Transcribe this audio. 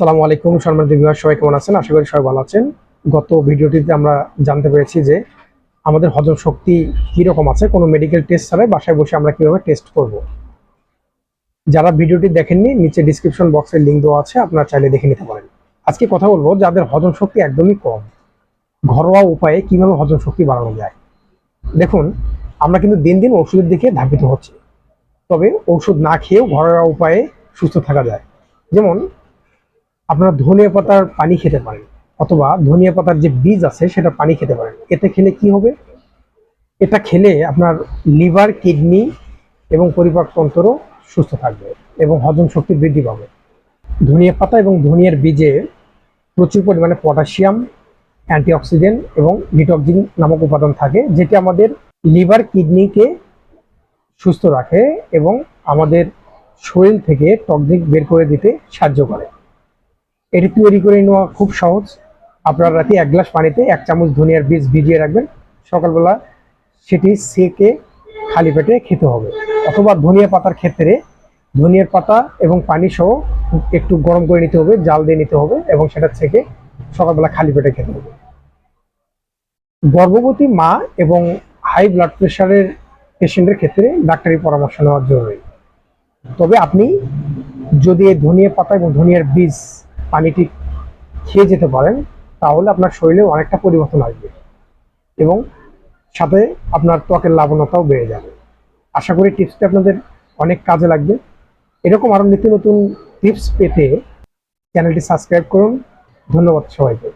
সালামু আলাইকুম সম্মান দিবিহার সবাই কেমন আছেন? আশা করি সবাই ভালো আছেন। গত ভিডিওটিতে আমরা জানতে পেরেছি যে আমাদের হজম শক্তি কীরকম আছে, কোনো মেডিকেল টেস্ট ছাড়াই বাসায় বসে আমরা কীভাবে টেস্ট করব। যারা ভিডিওটি দেখেননি, নিচে ডিসক্রিপশন বক্সের লিঙ্ক দেওয়া আছে, আপনারা চাইলে দেখে নিতে পারেন। আজকে কথা বলব, যাদের হজম শক্তি একদমই কম, ঘরোয়া উপায়ে কীভাবে হজম শক্তি বাড়ানো যায়। দেখুন, আমরা কিন্তু দিন দিন ওষুধের দিকে ধাবিত হচ্ছি, তবে ওষুধ না খেয়েও ঘরোয়া উপায়ে সুস্থ থাকা যায়। যেমন আপনারা ধনিয়া পাতার পানি খেতে পারেন, অথবা ধনিয়া পাতার যে বীজ আছে সেটা পানি খেতে পারেন। এতে খেলে কি হবে? এটা খেলে আপনার লিভার, কিডনি এবং পরিপাকতন্ত্র সুস্থ থাকবে এবং হজম শক্তি বৃদ্ধি পাবে। ধনিয়া পাতা এবং ধনিয়ার বীজে প্রচুর পরিমাণে পটাশিয়াম, অ্যান্টিঅক্সিডেন্ট এবং নিটক্সিন নামক উপাদান থাকে, যেটি আমাদের লিভার, কিডনিকে সুস্থ রাখে এবং আমাদের শরীর থেকে টক্সিক বের করে দিতে সাহায্য করে। এটি তৈরি করে নেওয়া খুব সহজ। আপনার রাতে এক গ্লাস পানিতে এক চামচ ধনিয়ার বীজ ভিজিয়ে রাখবেন। সকালবেলা সেটি সেকে খালি পেটে খেতে হবে। অথবা ধনিয়া পাতার ক্ষেত্রে ধনিয়ার পাতা এবং পানি সহ একটু গরম করে নিতে হবে, জাল দিয়ে নিতে হবে এবং সেটা থেকে সকালবেলা খালি পেটে খেতে হবে। গর্ভবতী মা এবং হাই ব্লাড প্রেশারের পেশেন্টের ক্ষেত্রে ডাক্তারি পরামর্শ নেওয়া জরুরি। তবে আপনি যদি ধনিয়া পাতা এবং ধনিয়ার বীজ পানিটি খেয়ে যেতে পারেন, তাহলে আপনার শরীরে অনেকটা পরিবর্তন আসবে এবং সাথে আপনার ত্বকের লাবণতাও বেড়ে যাবে। আশা করি টিপসটি আপনাদের অনেক কাজে লাগবে। এরকম আরও নিত্য নতুন টিপস পেতে চ্যানেলটি সাবস্ক্রাইব করুন। ধন্যবাদ সবাইকে।